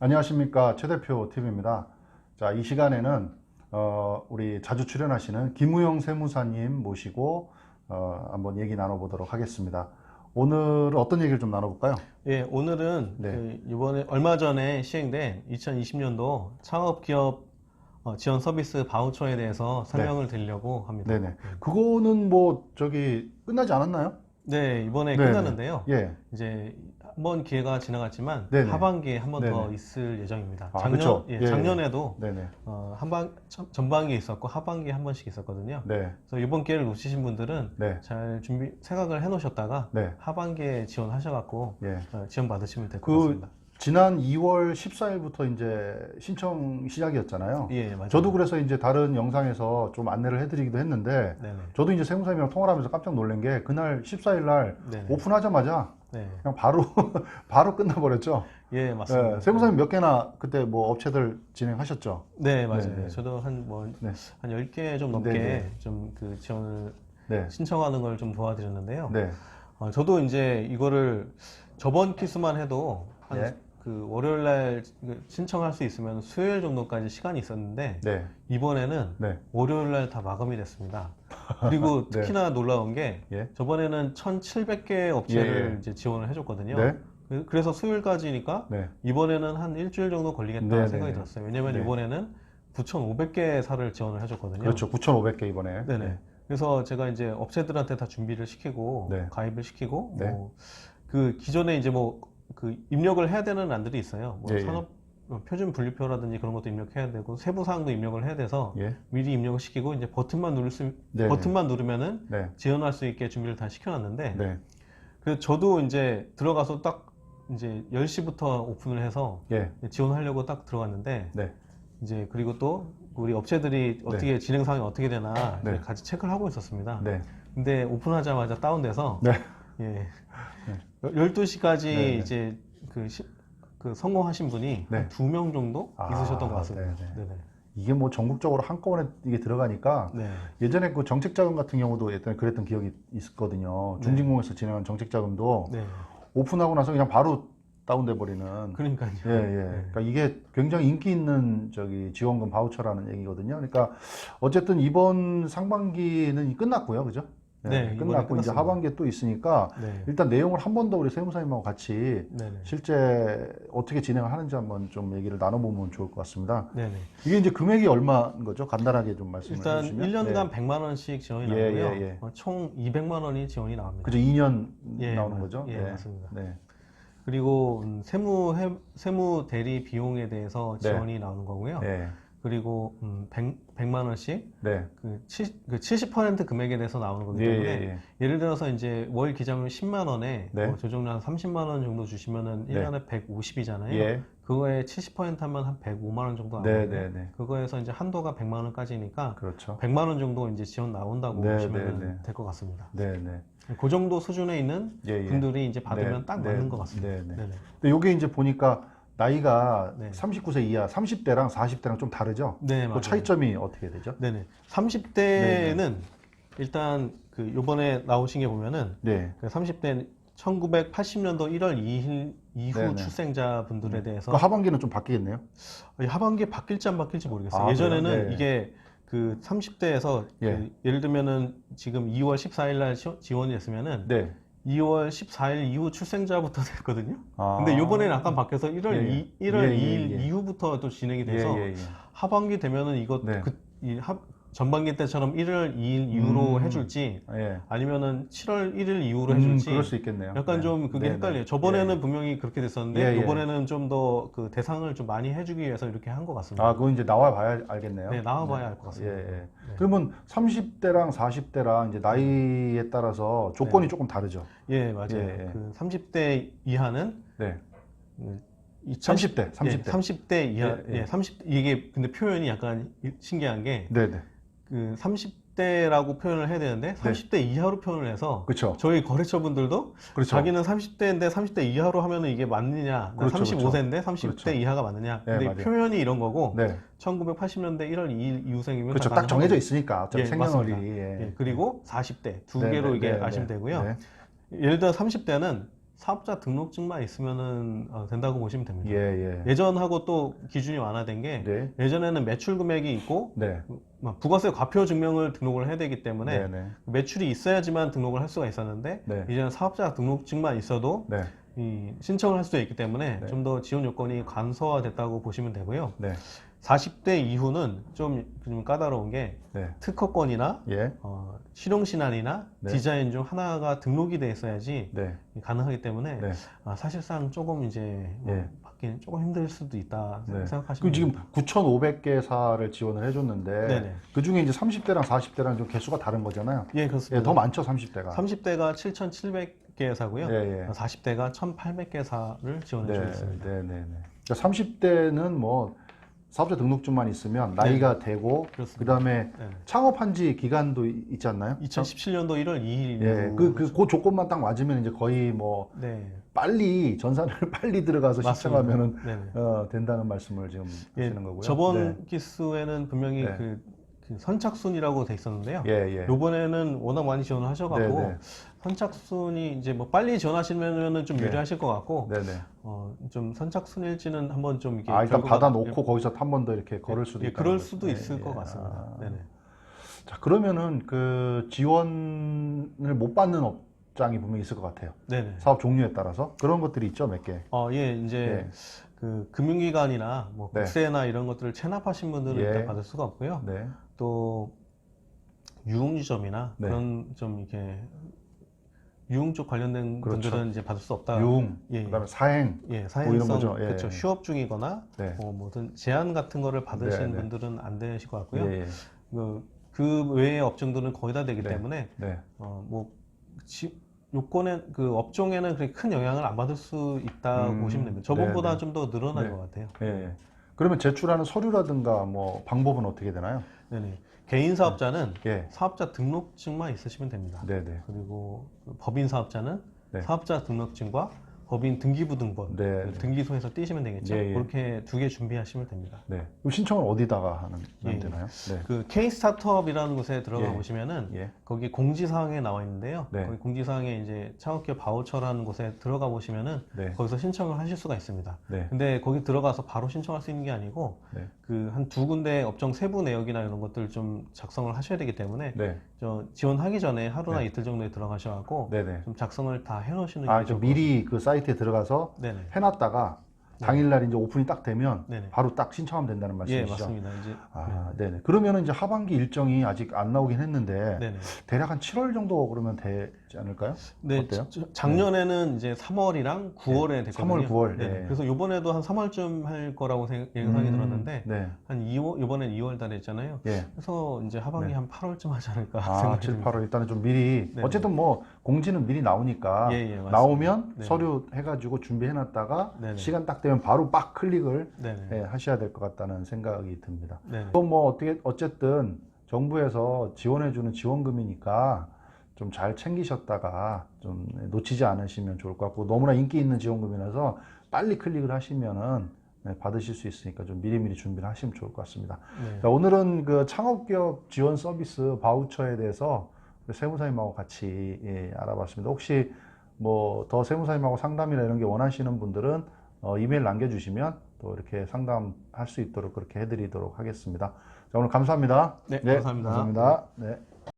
안녕하십니까 최 대표 팀입니다. 자, 이 시간에는 어, 우리 자주 출연하시는 김우영 세무사님 모시고 어, 한번 얘기 나눠보도록 하겠습니다. 오늘 어떤 얘기를 좀 나눠볼까요? 예, 오늘은 네. 그 이번에 얼마 전에 시행된 2020년도 창업기업 어, 지원 서비스 바우처에 대해서 설명을 드리려고 합니다. 네네. 그거는 뭐 저기 끝나지 않았나요? 네, 이번에 네네. 끝났는데요. 예. 이제 한 번 기회가 지나갔지만 네네. 하반기에 한 번 더 네네. 있을 예정입니다. 아, 작년 그쵸. 예, 예, 작년에도 네네. 어, 한반 전- 전반기에 있었고 하반기에 한 번씩 있었거든요. 네. 그래서 이번 기회를 놓치신 분들은 네. 잘 준비 생각을 해 놓으셨다가 네. 하반기에 지원하셔 갖고 예. 어, 지원 받으시면 될 것 그 같습니다. 지난 2월 14일부터 이제 신청 시작이었잖아요. 예, 맞아요. 저도 그래서 이제 다른 영상에서 좀 안내를 해드리기도 했는데 네네. 저도 이제 세무사님이랑 통화를 하면서 깜짝 놀란 게 그날 14일 날 네네. 오픈하자마자 네. 그냥 바로 바로 끝나버렸죠. 예, 맞습니다. 예, 세무사님 몇 개나 그때 뭐 업체들 진행하셨죠? 네, 맞아요. 네, 네. 저도 한 뭐, 네. 한 10개 좀 넘게 네, 네. 좀그 지원을 네, 신청하는 걸 좀 도와드렸는데요. 네, 어, 저도 이제 이거를 저번 키스만 해도 한 네. 그 월요일 날 신청할 수 있으면 수요일 정도까지 시간이 있었는데 네, 이번에는 네, 월요일 날 다 마감이 됐습니다. 그리고 네. 특히나 놀라운 게 예, 저번에는 1,700개 업체를 예, 예. 이제 지원을 해줬거든요. 네, 그- 그래서 수요일까지니까 네, 이번에는 한 일주일 정도 걸리겠다 네, 네, 생각이 네. 들었어요. 왜냐면 네. 이번에는 9,500개 사를 지원을 해줬거든요. 그렇죠. 9,500개 이번에. 네네. 그래서 제가 이제 업체들한테 다 준비를 시키고 네. 가입을 시키고 네. 뭐 그 기존에 이제 뭐 그 입력을 해야 되는 안들이 있어요. 뭐 예, 예. 산업 어, 표준 분류표라든지 그런 것도 입력해야 되고 세부 사항도 입력을 해야 돼서 예, 미리 입력을 시키고 이제 버튼만 누를 수 네, 버튼만 누르면은 네, 지원할 수 있게 준비를 다 시켜놨는데 네, 그래서 저도 이제 들어가서 딱 이제 10시부터 오픈을 해서 예, 지원하려고 딱 들어갔는데 네, 이제 그리고 또 우리 업체들이 어떻게 진행 상황이 어떻게 되나 네. 같이 체크를 하고 있었습니다. 네, 근데 오픈하자마자 다운돼서 네. 예. 12시까지 네, 네. 이제 그, 시- 그 성공하신 분이 네. 한두명 정도 아, 있으셨던 것 같습니다. 네, 네. 네네. 이게 뭐 전국적으로 한꺼번에 이게 들어가니까 네. 예전에 그 정책 자금 같은 경우도 예전에 그랬던 기억이 있었거든요. 중진공에서 진행한 정책 자금도 네. 오픈하고 나서 그냥 바로 다운돼 버리는. 그러니까요. 예, 예. 네. 그러니까 이게 굉장히 인기 있는 저기 지원금 바우처라는 얘기거든요. 그러니까 어쨌든 이번 상반기는 끝났고요. 그죠? 예, 네, 이번에 끝났고 이제. 하반기에 또 있으니까 네. 일단 내용을 한 번 더 우리 세무사님하고 같이 네네. 실제 어떻게 진행을 하는지 한번 좀 얘기를 나눠보면 좋을 것 같습니다. 네네. 이게 이제 금액이 얼마인 거죠? 간단하게 좀 말씀을 일단 해주시면. 1년간 네. 100만 원씩 지원이 예, 나오고요. 예, 예. 어, 총 200만 원이 지원이 나옵니다. 그죠? 2년 예, 나오는 맞- 거죠? 예, 네. 맞습니다. 네. 그리고 음, 세무 해- 세무 대리 비용에 대해서 네. 지원이 나오는 거고요. 네. 그리고 음, 100, 만 원씩 네. 그, 70, 그70% 금액에 대해서 나오는 거기 예, 때문에 예, 예. 예 를 들어서 이제 월 기자금 10만 원에 네. 뭐 조정료 한 30만 원 정도 주시면은 네. 1년에 150이잖아요. 예. 그거에 70% 하면 한 105만 원 정도 네, 나오거든요. 네, 네. 그거에서 이제 한도가 100만 원까지니까 그렇죠. 100만 원 정도 이제 지원 나온다고 네, 보시면 네, 네. 될것 같습니다. 네, 네. 그 정도 수준에 있는 예, 예. 분들이 이제 받으면 네, 딱 네, 맞는 것 같습니다. 네, 네. 네 네. 근데 요게 이제 보니까 나이가 네. 39세 이하, 30대랑 40대랑 좀 다르죠? 네, 그 맞아요. 차이점이 어떻게 되죠? 네네. 30대는 일단 그 요번에 나오신 게 보면은 네. 그 30대 1980년도 1월 2일 이후 네네. 출생자분들에 대해서 그 하반기는 좀 바뀌겠네요? 이 하반기에 바뀔지 안 바뀔지 모르겠어요. 아, 예전에는 그래요? 네. 이게 그 30대에서 예. 예를 들면은 지금 2월 14일 날 시- 지원이 됐으면은 네. 2월 14일 이후 출생자부터 됐거든요. 아. 근데 요번에는 약간 바뀌어서 1월 예, 예. 2, 1월 예, 예, 2일 예. 이후부터 또 진행이 예, 돼서 예, 예. 하반기 되면은 이거 네. 그, 이 하, 전반기 때처럼 1월 2일 이후로 음. 해줄지 예. 아니면은 7월 1일 이후로 음, 해줄지 그럴 수 있겠네요. 약간 네. 좀 그게 네, 헷갈려요. 네. 저번에는 예. 분명히 그렇게 됐었는데 예, 예. 이번에는 좀 더 그 대상을 좀 많이 해주기 위해서 이렇게 한 것 같습니다. 아, 그건 이제 나와 봐야 알겠네요. 네, 나와봐야 알 것 같습니다. 예, 예. 네. 그러면 30대랑 40대랑 이제 나이에 따라서 조건이 조금 다르죠. 예, 맞아요. 예, 예. 그 30대 이하는 네. 음, 30대, 30대. 예, 30대 이하, 예, 예, 예. 30 이게 근데 표현이 약간 신기한 게 네, 네. 그 30대라고 표현을 해야 되는데 30대 이하로 표현을 해서 그렇죠. 저희 거래처분들도 그렇죠. 자기는 30대인데 30대 이하로 하면은 이게 맞느냐? 나 그렇죠, 35세인데 30대 그렇죠. 이하가 맞느냐? 네, 근데 맞아요. 표현이 이런 거고 네. 1980년대 1월 2일 이후생이면 그렇죠. 다 딱 정해져 가능하거든요. 있으니까 어차피 예, 생년월일이. 맞습니다. 예. 예, 그리고 40대 두 네, 개로 네, 이게 네, 아시면 네. 되고요. 네. 예를 들어 30대는 사업자 등록증만 있으면은 어, 된다고 보시면 됩니다. 예, 예. 예 전하고 또 기준이 완화된 게 네. 예전에는 매출 금액이 있고 네. 막 부가세 과표 증명을 등록을 해야 되기 때문에 네, 네. 매출이 있어야지만 등록을 할 수가 있었는데 네. 이제는 사업자 등록증만 있어도 네. 이 신청을 할 수 있기 때문에 네. 좀 더 지원 요건이 간소화됐다고 보시면 되고요. 네. 40대 이후는 좀, 좀 까다로운 게 네. 특허권이나 예. 어, 실용신안이나 네. 디자인 중 하나가 등록이 돼 있어야지 네. 가능하기 때문에 네. 아, 사실상 조금 이제 뭐 예. 받기는 조금 힘들 수도 있다 네. 생각하시면 그 지금 됩니다. 9,500개사를 지원을 해줬는데 네네. 그 중에 이제 30대랑 40대랑 좀 개수가 다른 거잖아요. 예 그렇습니다. 예, 더 많죠 30대가. 30대가 7,700개 사고요. 예, 예. 40대가 1,800개 사를 지원해 주고 있습니다. 네, 네, 네. 그러니까 30대는 뭐 사업자 등록증만 있으면 나이가 되고 네. 그렇습니다. 그다음에 네. 창업한 지 기간도 이- 있지 않나요? 2017년도 1월 2일 예, 그, 그, 그 조건만 딱 맞으면 이제 거의 뭐 네 빨리 전산을 빨리 들어가서 맞습니다. 신청하면은 네네. 어, 된다는 말씀을 지금 예, 하시는 거고요. 저번 네. 기수에는 분명히 네. 그, 그 선착순이라고 돼 있었는데요. 예, 예. 요번에는 워낙 많이 지원을 하셔갖고 네, 네. 선착순이 이제 뭐 빨리 지원하시면은 좀 네. 유리하실 것 같고 네, 네. 어, 좀 선착순일지는 한번 좀 이게 아, 일단 결과가- 받아 놓고 거기서 한 번 더 이렇게 걸을 수도 예, 있다. 그럴 수도 있을 것 같습니다. 아. 네네. 자, 그러면은 그 지원을 못 받는 업장이 분명히 있을 것 같아요. 네네. 사업 종류에 따라서 그런 것들이 있죠, 몇 개. 어, 예, 이제 네. 그 금융기관이나 뭐 네. 국세나 이런 것들을 체납하신 분들은 예. 일단 받을 수가 없고요. 네. 또 유흥주점이나 네. 그런 좀 이렇게 유흥 쪽 관련된 그렇죠. 분들은 이제 받을 수 없다. 유흥, 예. 그다음에 사행. 예, 사행성 거죠. 예. 그렇죠. 휴업 중이거나 네. 뭐 뭐든 제한 같은 거를 받으신 네, 네. 분들은 안 되실 것 같고요. 예, 예. 그, 그 외의 업종들은 거의 다 되기 네. 때문에 네. 어, 뭐 지, 요건에 그 업종에는 그렇게 큰 영향을 안 받을 수 있다고 음, 보시면 됩니다. 저번보다 네, 네. 좀더 늘어날 네. 것 같아요. 예, 예. 그러면 제출하는 서류라든가 뭐 방법은 어떻게 되나요? 네네. 개인 사업자는 예. 사업자 등록증만 있으시면 됩니다. 네, 네. 그리고 그 법인 사업자는 네. 사업자 등록증과 법인 등기부등본 네. 등기소에서 띄시면 되겠죠. 예, 예. 그렇게 두 개 준비하시면 됩니다. 네. 그럼 신청을 어디다가 하는 예, 예. 되나요? 네. 그 K 스타트업이라는 곳에 들어가 예. 보시면은 예. 거기 공지사항에 나와 있는데요. 네. 거기 공지사항에 이제 창업기업 바우처라는 곳에 들어가 보시면은 네. 거기서 신청을 하실 수가 있습니다. 네. 근데 거기 들어가서 바로 신청할 수 있는 게 아니고 네. 그한 두 군데 업종 세부 내역이나 이런 것들 좀 작성을 하셔야 되기 때문에 네. 저 지원하기 전에 하루나 네. 이틀 정도에 들어가셔갖고 네, 네. 좀 작성을 다 해놓으시는 게 아, 저 좋을 것 미리 그 사이트 에 들어가서. 네네. 해놨다가 당일날 이제 오픈이 딱 되면 네네. 바로 딱 신청하면 된다는 예, 말씀이시죠? 맞습니다. 이제 아, 네 네. 그러면은 이제 하반기 일정이 아직 안 나오긴 했는데 네네. 대략 한 7월 정도 그러면 되지 않을까요? 네, 어때요? 저- 작년에는 이제 3월이랑 9월에 됐거든요. 3월, 9월, 네. 네. 그래서 이번에도 한 3월쯤 할 거라고 생- 예상이 음, 들었는데 네. 한 2월 이번엔 2월 달에 했잖아요. 예. 그래서 이제 하반기 네. 한 8월쯤 하지 않을까 아, 생각이 7, 듭니다. 8월 일단은 좀 미리 네네. 어쨌든 뭐 공지는 미리 나오니까 예, 예. 나오면 네. 서류 해가지고 준비해놨다가 네네. 시간 딱 되면 바로 빡 클릭을 네네. 예, 하셔야 될 것 같다는 생각이 듭니다. 네네. 또뭐 어떻게 어쨌든 정부에서 지원해주는 지원금이니까 좀 잘 챙기셨다가 좀 놓치지 않으시면 좋을 것 같고 너무나 인기 있는 지원금이라서 빨리 클릭을 하시면은 네, 받으실 수 있으니까 좀 미리미리 준비를 하시면 좋을 것 같습니다. 네. 자, 오늘은 그 창업기업 지원 서비스 바우처에 대해서 세무사님하고 같이 예, 알아봤습니다. 혹시 뭐 더 세무사님하고 상담이나 이런 게 원하시는 분들은 어, 이메일 남겨주시면 또 이렇게 상담할 수 있도록 그렇게 해드리도록 하겠습니다. 자, 오늘 감사합니다. 네, 감사합니다. 감사합니다. 네.